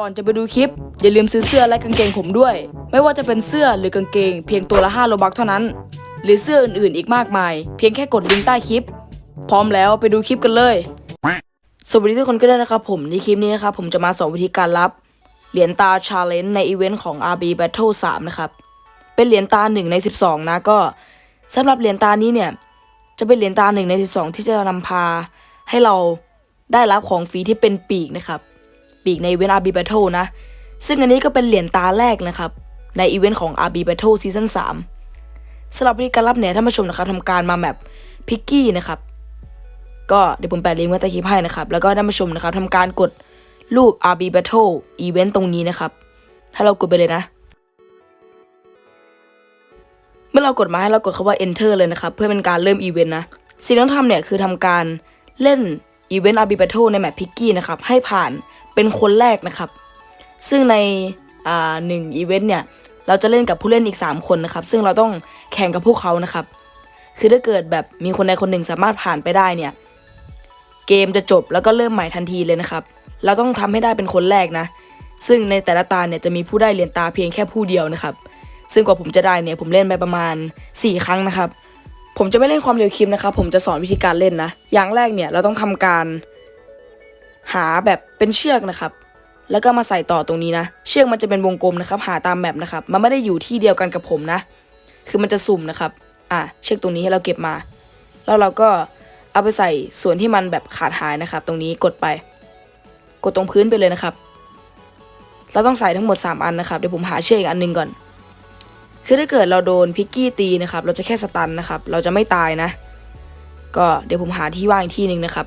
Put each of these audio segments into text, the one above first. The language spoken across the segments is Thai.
ก่อนจะไปดูคลิป อย่าลืมซื้อเสื้อและกางเกงผมด้วย ไม่ว่าจะเป็นเสื้อหรือกางเกง เพียงตัวละ5โลบักเท่านั้น หรือเสื้ออื่นๆอีกมากมาย เพียงแค่กดลิงก์ใต้คลิป พร้อมแล้วไปดูคลิปกันเลย สวัสดีทุกคนก็ได้นะครับผมในคลิปนี้นะครับผมจะมาสอนวิธีการรับเหรียญตาชาเลนจ์ในอีเวนต์ของ RB Battle 3 นะครับ เป็นเหรียญตา 1 ใน 12 นะก็สำหรับเหรียญตานี้เนี่ย จะเป็นเหรียญตา 1 ใน 12 ที่จะนำพาให้เราได้รับของฟรีที่เป็นปีกนะครับ ปีกในเวนต์ RB Battle นะ ซึ่งอันนี้ก็เป็นเหรียญตาแรกนะครับ ในอีเวนต์ของ RB Battle Season 3สำหรับวิธีการรับเนี่ยท่านผู้ชมนะครับทำการมาแมปพิกกี้นะครับ ก็เดี๋ยวผมแปะลิงก์ไว้ใต้คลิปให้นะครับ แล้วก็ท่านผู้ชมนะครับทำการกดรูป RB Battle Event ตรงนี้นะครับให้เรากดไปเลยนะ เมื่อเรากดมาให้เรากดคำว่า enter เลยนะครับ เพื่อเป็นการเริ่มอีเวนต์นะสิ่งที่ต้องทำเนี่ยคือทำการเล่นอีเวนต์ RB Battle ในแมปพิกกี้นะครับ ให้ผ่าน เป็นคนแรกนะครับ ซึ่งในอ่าหนึ่งอีเวนต์เนี่ยเราจะเล่นกับผู้เล่นอีก 3 คนนะครับ ซึ่งเราต้องแข่งกับพวกเขานะครับ คือถ้าเกิดแบบมีคนใดคนหนึ่งสามารถผ่านไปได้เนี่ยเกมจะจบแล้วก็เริ่มใหม่ทันทีเลยนะครับ เราต้องทำให้ได้เป็นคนแรกนะ ซึ่งในแต่ละตาเนี่ยจะมีผู้ได้เหรียญตาเพียงแค่ผู้เดียวนะครับ ซึ่งกว่าผมจะได้เนี่ยผมเล่นไปประมาณ 4 ครั้งนะครับ ผมจะไม่เล่นความเร็วคลิปนะครับ ผมจะสอนวิธีการเล่นนะ อย่างแรกเนี่ยเราต้องทำการ หาแบบเป็นเชือกนะครับ แล้วก็มาใส่ต่อตรงนี้นะ เชือกมันจะเป็นวงกลมนะครับ หาตามแมปนะครับ มันไม่ได้อยู่ที่เดียวกันกับผมนะ คือมันจะสุ่มนะครับ อะเชือกตรงนี้ให้เราเก็บมา แล้วเราก็เอาไปใส่ส่วนที่มันแบบขาดหายนะครับ ตรงนี้กดไป กดตรงพื้นไปเลยนะครับ เราต้องใส่ทั้งหมด 3 อันนะครับ เดี๋ยวผมหาเชือกอีกอันหนึงก่อน คือถ้าเกิดเราโดนพิกกี้ตีนะครับ เราจะแค่สตันนะครับ เราจะไม่ตายนะ ก็เดี๋ยวผมหาที่ว่างอีกที่หนึ่งนะครับ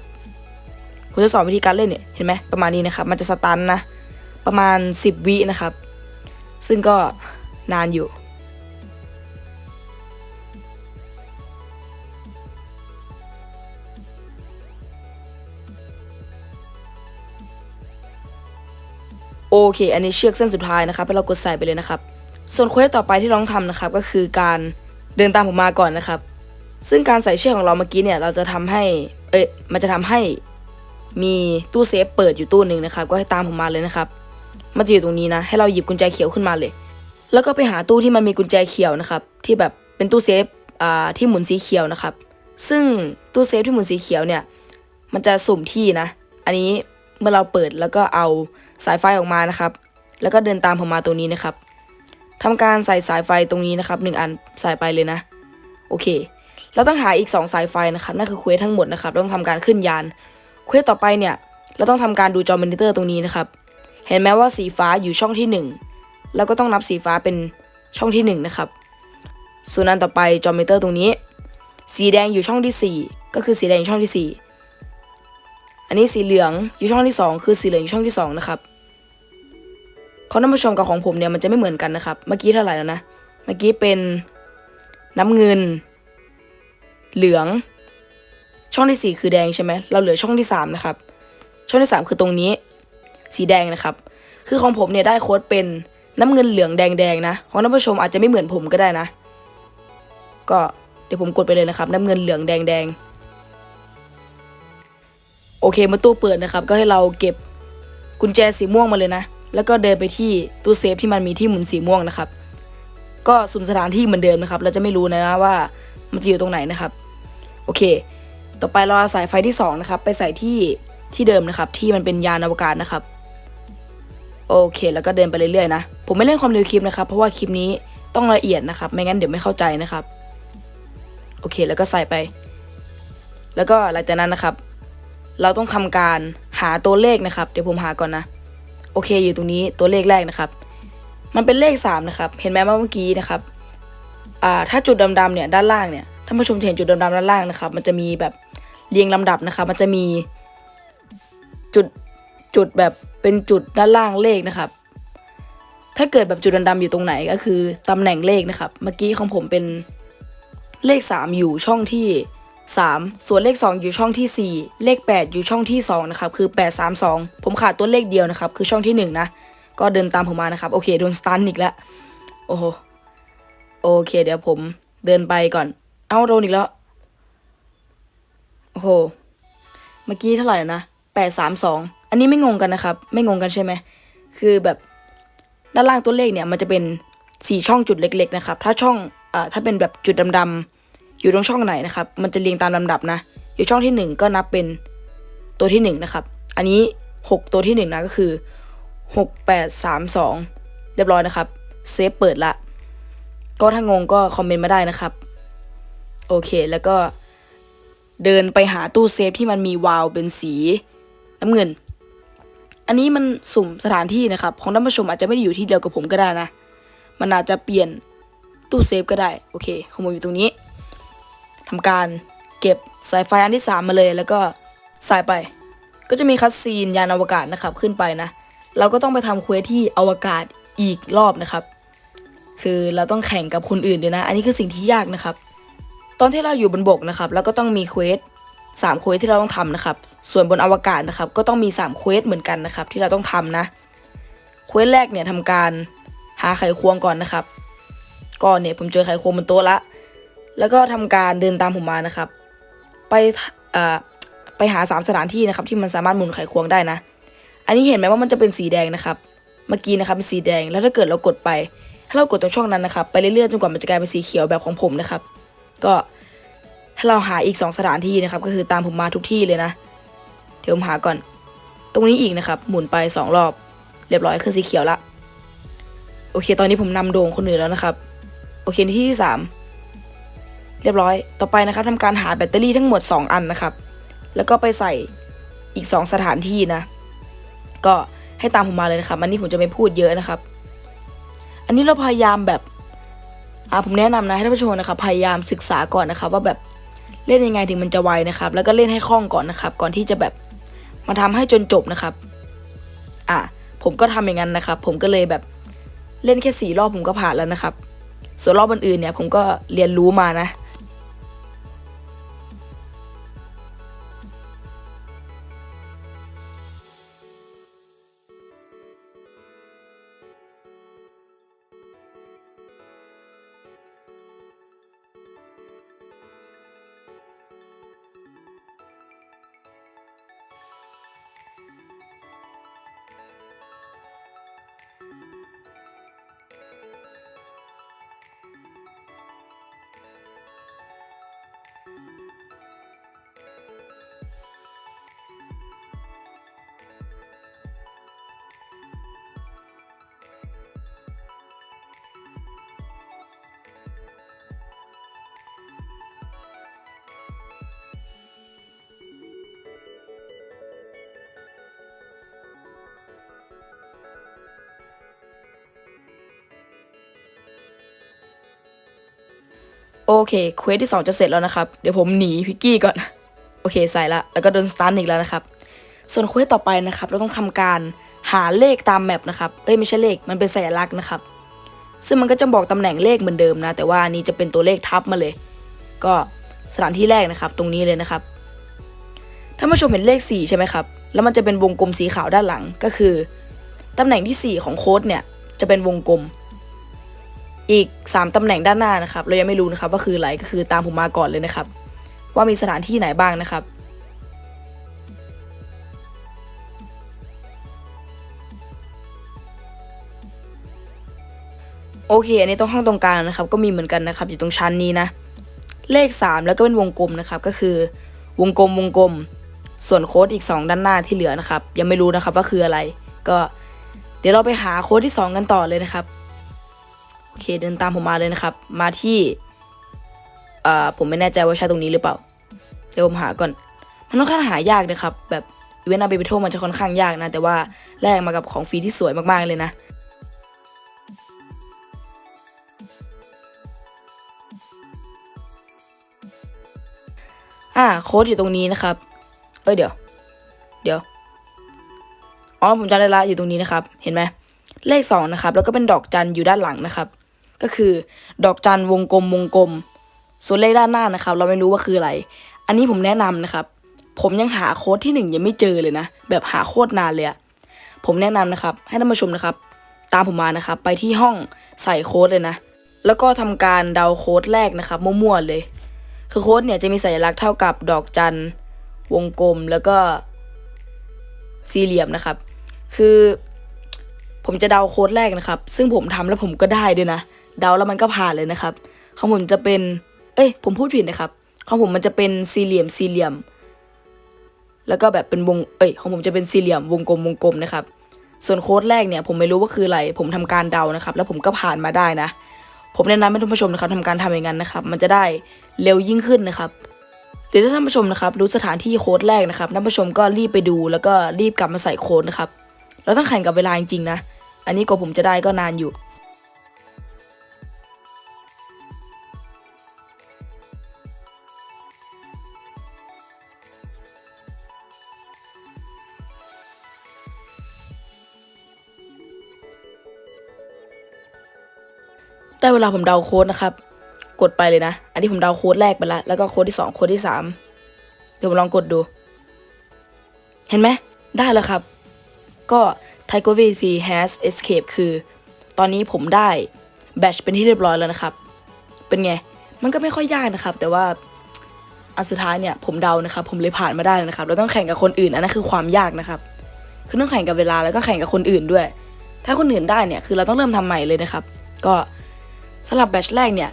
ผมจะสอนวิธีการเล่นเนี่ยเห็นไหมประมาณนี้นะครับ มันจะสตันนะ ประมาณ 10 วินะครับ ซึ่งก็นานอยู่ โอเค อันนี้เชือกเส้นสุดท้ายนะครับให้เรากดใส่ไปเลยนะครับ ส่วนเควสต่อไปที่ราต้องทำนะครับ ก็คือการเดินตามผมมาก่อนนะครับ ซึ่งการใส่เชือกของเราเมื่อกี้เนี่ย เราจะทำให้ เอ้ย มันจะทำให้ มีตู้เซฟเปิดอยู่ตู้หนึ่งนะครับก็ให้ตามผมมาเลยนะครับมันจะอยู่ตรงนี้นะ ให้เราหยิบกุญแจเขียวขึ้นมาเลย แล้วก็ไปหาตู้ที่มันมีกุญแจเขียวนะครับ ที่แบบเป็นตู้เซฟอ่าที่หมุนสีเขียวนะครับ ซึ่งตู้เซฟที่หมุนสีเขียวเนี่ย มันจะสุ่มที่นะ อันนี้เมื่อเราเปิดแล้วก็เอาสายไฟออกมานะครับ แล้วก็เดินตามผมมาตรงนี้นะครับทำการใส่สายไฟตรงนี้นะครับหนึ่งอันใส่ไปเลยนะ โอเค เราต้องหาอีก 2 สายไฟนะครับนั่นคือเควสทั้งหมดนะครับเราต้องทำการขึ้นยาน เควสต่อไปเนี่ย เราต้องทำการดูจอมอนิเตอร์ตรงนี้นะครับ เห็นไหมว่าสีฟ้าอยู่ช่องที่ 1 แล้วก็ต้องนับสีฟ้าเป็นช่องที่ 1 นะครับ ส่วนอันต่อไปจอมอนิเตอร์ตรงนี้ สีแดงอยู่ช่องทีสี่4 ก็คือสีแดงอยู่ช่องที่ 4 อันนี้สีเหลืองอยู่ช่องที่ 2 คือสีเหลืองอยู่ช่องที่ 2 นะครับของท่านผู้ชมกับของผมเนี่ยมันจะไม่เหมือนกันนะครับ เมื่อกี้เท่าไหร่แล้วนะ เมื่อกี้เป็นน้ำเงิน เหลือง ช่องที่ 4 คือแดงใช่ไหมเราเหลือช่องที่ 3 นะครับ ช่องที่ 3 คือตรงนี้ สีแดงนะครับ คือของผมเนี่ยได้โค้ดเป็นน้ำเงินเหลืองแดงแดงนะของท่านผู้ชมอาจจะไม่เหมือนผมก็ได้นะ ก็เดี๋ยวผมกดไปเลยนะครับ น้ำเงินเหลืองแดงแดงโอเคมื่อตู้เปิดนะครับ ก็ให้เราเก็บกุญแจสีม่วงมาเลยนะ แล้วก็เดินไปที่ตู้เซฟที่มันมีที่หมุนสีม่วงนะครับ ก็สุ่มสถานที่เหมือนเดิมนะครับ เราจะไม่รู้นะว่ามันจะอยู่ตรงไหนนะครับ โอเค ต่อไปเราเอาสายไฟที่สองนะครับไปใส่ที่ที่เดิมนะครับ ที่มันเป็นยานอวกาศนะครับ โอเค แล้วก็เดินไปเรื่อยๆนะ ผมไม่เล่นความเร็วคลิปนะครับ เพราะว่าคลิปนี้ต้องละเอียดนะครับ ไม่งั้นเดี๋ยวไม่เข้าใจนะครับ โอเค แล้วก็ใส่ไป แล้วก็หลังจากนั้นนะครับ เราต้องทำการหาตัวเลขนะครับ เดี๋ยวผมหาก่อนนะ โอเค อยู่ตรงนี้ตัวเลขแรกนะครับ มันเป็นเลข 3 นะครับ เห็นไหมว่าเมื่อกี้นะครับ อ่า ถ้าจุดดำๆเนี่ยด้านล่างเนี่ยท่านผู้ชมเห็นจุดดำๆด้านล่างนะครับ มันจะมีแบบ เรียงลำดับนะครับมันจะมีจุดจุดแบบเป็นจุดด้านล่างเลขนะครับ ถ้าเกิดแบบจุดดำๆอยู่ตรงไหนก็คือตำแหน่งเลขนะครับ เมื่อกี้ของผมเป็นเลข 3 อยู่ช่องที่ 3 ส่วนเลข 2 อยู่ช่องที่ 4 เลข 8 อยู่ช่องที่ 2 นะครับ คือ 832 ผมขาดตัวเลขเดียวนะครับ คือช่องที่ 1 นะ ก็เดินตามผมมานะครับ โอเค โดนสตันอีกแล้ว โอ้โห โอเค เดี๋ยวผมเดินไปก่อน เอ้าโดนอีกแล้ว โอ้โห เมื่อกี้เท่าไหร่นะ832อันนี้ไม่งงกันนะครับ ไม่งงกันใช่ไหม คือแบบด้านล่างตัวเลขเนี่ยมันจะเป็นสี่ช่องจุดเล็ก ๆ นะครับ ถ้าช่องอ่อถ้าเป็นแบบจุดดำๆอยู่ตรงช่องไหนนะครับ มันจะเรียงตามลำดับนะ อยู่ช่องที่หนึ่งก็นับเป็นตัวที่หนึ่งนะครับ อันนี้หกตัวที่หนึ่งนะก็คือหกแปดสามสองเรียบร้อยนะครับ เซฟเปิดละ ก็ถ้างงก็คอมเมนต์มาได้นะครับ โอเคแล้วก็ เดินไปหาตู้เซฟที่มันมีวาล์วเป็นสีน้ำเงิน อันนี้มันสุ่มสถานที่นะครับ ของท่านผู้ชมอาจจะไม่ได้อยู่ที่เดียวกับผมก็ได้นะ มันอาจจะเปลี่ยนตู้เซฟก็ได้ โอเคของผมอยู่ตรงนี้ทำการเก็บสายไฟอันที่ 3 มาเลย แล้วก็ใส่ไป ก็จะมีคัสซีนยานอวกาศนะครับขึ้นไปนะ เราก็ต้องไปทำเควสที่อวกาศอีกรอบนะครับ คือเราต้องแข่งกับคนอื่นด้วยนะ อันนี้คือสิ่งที่ยากนะครับ อนที่เราอยู่บนบกนะครับเราก็ต้องมีเควสสามเควสที่เราต้องทำนะครับ ส่วนบนอวกาศนะครับ ก็ต้องมีสามเควสเหมือนกันนะครับ ที่เราต้องทำนะเควสแรกเนี่ยทำการหาไขควงก่อนนะครับก็เนี่ยผมเจอไขควงบนโต๊ะละ แล้วก็ทำการเดินตามผมมานะครับ ไปเอ่อไปหาสามสถานที่นะครับ ที่มันสามารถหมุนไขควงได้นะ อันนี้เห็นไหมว่ามันจะเป็นสีแดงนะครับ เมื่อกี้นะครับเป็นสีแดงแล้วถ้าเกิดเรากดไป ถ้าเรากดตรงช่องนั้นนะครับ ไปเรื่อยๆจนกว่ามันจะกลายเป็นสีเขียวแบบของผมนะครับ ก็ ถ้าเราหาอีก 2 สถานที่นะครับ ก็คือตามผมมาทุกที่เลยนะ เดี๋ยวผมหาก่อน ตรงนี้อีกนะครับ หมุนไป 2 รอบ เรียบร้อยขึ้นสีเขียวละ โอเค ตอนนี้ผมนำโด่งคนอื่นแล้วนะครับ โอเคที่ที่ 3 เรียบร้อย ต่อไปนะครับทำการหาแบตเตอรี่ทั้งหมด 2 อันนะครับ แล้วก็ไปใส่อีก 2 สถานที่นะ ก็ให้ตามผมมาเลยนะครับ อันนี้ผมจะไม่พูดเยอะนะครับ อันนี้เราพยายามแบบอ่าผมแนะนำนะให้ท่านผู้ชมนะครับ พยายามศึกษาก่อนนะครับ ว่าแบบ เล่นยังไงถึงมันจะไวนะครับ แล้วก็เล่นให้คล่องก่อนนะครับ ก่อนที่จะแบบมาทำให้จนจบนะครับ อะผมก็ทำอย่างนั้นนะครับ ผมก็เลยแบบเล่นแค่สี่รอบผมก็ผ่านแล้วนะครับ ส่วนรอบอื่นๆเนี่ยผมก็เรียนรู้มานะ โอเคเควสที่ 2 จะเสร็จแล้วนะครับ เดี๋ยวผมหนีพิกกี้ก่อน โอเคใส่ละ แล้วก็โดนสตันอีกแล้วนะครับ ส่วนเควสต่อไปนะครับ เราต้องทำการหาเลขตามแมปนะครับ เอ้ยไม่ใช่เลข มันเป็นสัญลักษณ์นะครับ ซึ่งมันก็จะบอกตำแหน่งเลขเหมือนเดิมนะ แต่ว่าอันนี้จะเป็นตัวเลขทับมาเลย ก็สถานที่แรกนะครับ ตรงนี้เลยนะครับ ถ้ามาชมเห็นเลข 4 ใช่ไหมครับ แล้วมันจะเป็นวงกลมสีขาวด้านหลัง ก็คือตำแหน่งที่ 4 ของโค้ดเนี่ย จะเป็นวงกลม อีก 3 ตำแหน่งด้านหน้านะครับ เรายังไม่รู้นะครับว่าคืออะไรก็คือตามผมมาก่อนเลยนะครับ ว่ามีสถานที่ไหนบ้างนะครับ โอเค อันนี้ตรงข้างตรงกลางนะครับ ก็มีเหมือนกันนะครับ อยู่ตรงชั้นนี้นะ เลข 3 แล้วก็เป็นวงกลมนะครับ ก็คือ วงกลมวงกลม ส่วนโค้ดอีก 2 ด้านหน้าที่เหลือนะครับ ยังไม่รู้นะครับว่าคืออะไร ก็ เดี๋ยวเราไปหาโค้ดที่ 2 กันต่อเลยนะครับ โอเคเดินตามผมมาเลยนะครับ มาที่เอ่อผมไม่แน่ใจว่าใช่ตรงนี้หรือเปล่า เดี๋ยวผมหาก่อน มันค่อนข้างหายากนะครับ แบบเวนอาร์บิโทมันจะค่อนข้างยากนะ แต่ว่าแลกมากับของฟรีที่สวยมากๆเลยนะอ่าโค้ดอยู่ตรงนี้นะครับ เอ้ยเดี๋ยว เดี๋ยว อ๋อผมจำได้ละอยู่ตรงนี้นะครับ เห็นไหมเลขสองนะครับ แล้วก็เป็นดอกจันอยู่ด้านหลังนะครับ ก็คือ ดอกจันวงกลมวงกลม ส่วนเลขด้านหน้านะครับ เราไม่รู้ว่าคืออะไร อันนี้ผมแนะนำนะครับ ผมยังหาโค้ดที่หนึ่งยังไม่เจอเลยนะ แบบหาโคตรนานเลยอะผมแนะนำนะครับ ให้ท่านผู้ชมนะครับ ตามผมมานะครับ ไปที่ห้องใส่โค้ดเลยนะ แล้วก็ทำการเดาโค้ดแรกนะครับมั่วๆเลย คือโค้ดเนี่ยจะมีสัญลักษณ์เท่ากับดอกจันวงกลมแล้วก็สี่เหลี่ยมนะครับ คือผมจะเดาโค้ดแรกนะครับ ซึ่งผมทำแล้วผมก็ได้ด้วยนะ เดาแล้วมันก็ผ่านเลยนะครับของผมจะเป็น เอ้ย ผมพูดผิดนะครับของผมมันจะเป็นสี่เหลี่ยมสี่เหลี่ยม แล้วก็แบบเป็นวง เอ้ยของผมจะเป็นสี่เหลี่ยมวงกลมวงกลมนะครับ ส่วนโค้ดแรกเนี่ยผมไม่รู้ว่าคืออะไร ผมทำการเดานะครับ แล้วผมก็ผ่านมาได้นะ ผมแนะนำให้ท่านผู้ชมนะครับทำการทำอย่างนั้นนะครับ มันจะได้เร็วยิ่งขึ้นนะครับหรือถ้าท่านผู้ชมนะครับรู้สถานที่โค้ดแรกนะครับท่านผู้ชมก็รีบไปดูแล้วก็รีบกลับมาใส่โค้ดนะครับเราต้องแข่งกับเวลาจริงๆนะ อันนี้ก็ผมจะได้ก็นานอยู่ ได้เวลาผมเดาโค้ดนะครับ กดไปเลยนะ อันนี้ผมเดาโค้ดแรกไปแล้วแล้วก็โค้ดที่สองโค้ดที่สามเดี๋ยวผมลองกดดู เห็นไหม ได้แล้วครับ ก็ Tycho VP has escape คือ ตอนนี้ผมได้แบชเป็นที่เรียบร้อยแล้วนะครับ เป็นไง มันก็ไม่ค่อยยากนะครับ แต่ว่าอันสุดท้ายเนี่ยผมเดานะครับ ผมเลยผ่านมาได้เลยนะครับ เราต้องแข่งกับคนอื่นอันนั้นคือความยากนะครับ คือต้องแข่งกับเวลาแล้วก็แข่งกับคนอื่นด้วย ถ้าคนอื่นได้เนี่ยคือเราต้องเริ่มทำใหม่เลยนะครับ ก็ สำหรับแบชแรกเนี่ย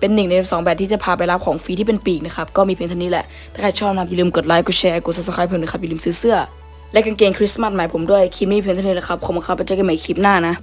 เป็นหนึ่งในสองแบชที่จะพาไปรับของฟรีที่เป็นปีกนะครับ ก็มีเพียงเท่านี้แหละ ถ้าใครชอบนะครับอย่าลืมกดไลค์กดแชร์กด subscribe ผมนะครับอย่าลืมซื้อเสื้อ และกางเกงคริสต์มาสใหม่ผมด้วยคลิปนี้เพียงเท่านี้แหละครับขอบคุณครับไปเจอกันใหม่คลิปหน้านะ